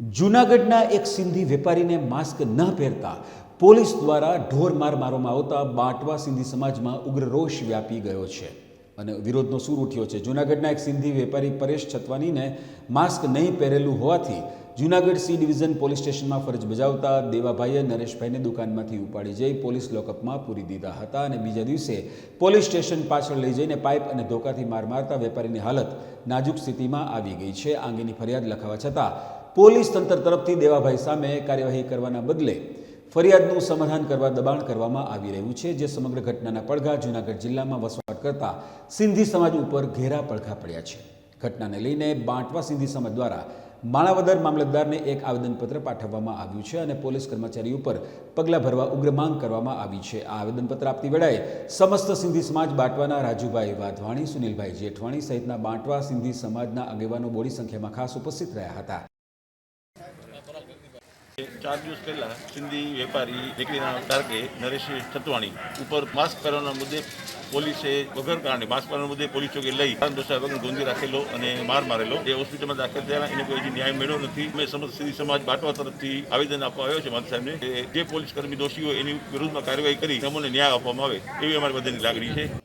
જૂનાગઢના એક સિંધી વેપારીને માસ્ક ન પહેરતા પોલીસ દ્વારા ઢોર માર મારવામાં આવતા બાંટવા સિંધી સમાજમાં ઉગ્ર રોષ વ્યાપી ગયો છે અને વિરોધનો સૂર ઉઠ્યો છે. જૂનાગઢના એક સિંધી વેપારી પરેશ છતવાનીને માસ્ક નહીં પહેરેલું હોવાથી જૂનાગઢ સી ડિવિઝન પોલીસ સ્ટેશનમાં ફરજ બજાવતા દેવાભાઈએ નરેશભાઈને દુકાનમાંથી ઉપાડી જઈ પોલીસ લોકઅપમાં પૂરી દીધા હતા અને બીજા દિવસે પોલીસ સ્ટેશન પાછળ લઈ જઈને પાઇપ અને ધોકાથી માર મારતા વેપારીની હાલત નાજુક સ્થિતિમાં આવી ગઈ છે. આ અંગેની ફરિયાદ લખાવા છતાં પોલીસ તંત્ર તરફથી દેવાભાઈ સામે કાર્યવાહી કરવાના બદલે ફરિયાદનું સમાધાન કરવા દબાણ કરવામાં આવી રહ્યું છે, જે સમગ્ર ઘટનાના પડઘા જૂનાગઢ જિલ્લામાં વસવાટ કરતા સિંધી સમાજ ઉપર ઘેરા પડઘા પડ્યા છે. ઘટનાને લઈને બાંટવા સિંધી સમાજ દ્વારા માણાવદર મામલતદારને એક આવેદનપત્ર પાઠવવામાં આવ્યું છે અને પોલીસ કર્મચારી ઉપર પગલાં ભરવા ઉગ્ર માંગ કરવામાં આવી છે. આ આવેદનપત્ર આપતી વેળાએ સમસ્ત સિંધી સમાજ બાંટવાના રાજુભાઈ વાધવાણી, સુનિલભાઈ જેઠવાણી સહિતના બાંટવા સિંધી સમાજના આગેવાનો બોડી સંખ્યામાં ખાસ ઉપસ્થિત રહ્યા હતા. ચાર દિવસ પહેલા સિંધી વેપારી દીકરીના ટાર્ગે નરેશ છતવાણી ઉપર માસ્ક પહેરવાના મુદ્દે પોલીસે વગર કારણે માસ્ક પહેરવાના મુદ્દે પોલીસ ચોકી લઈ દોષા વગર ગોંધી રાખેલો અને માર મારેલો. એ હોસ્પિટલમાં દાખલ થયા એને કોઈ ન્યાય મેળવ્યો નથી. મેં સમસ્ત સિંધી સમાજ બાટવા તરફથી આવેદન આપવા આવ્યો છે માન સાહેબને કે જે પોલીસ કર્મી દોષી હોય એની વિરુદ્ધમાં કાર્યવાહી કરી તેમને ન્યાય આપવામાં આવે એવી અમારી બધાની લાગણી છે.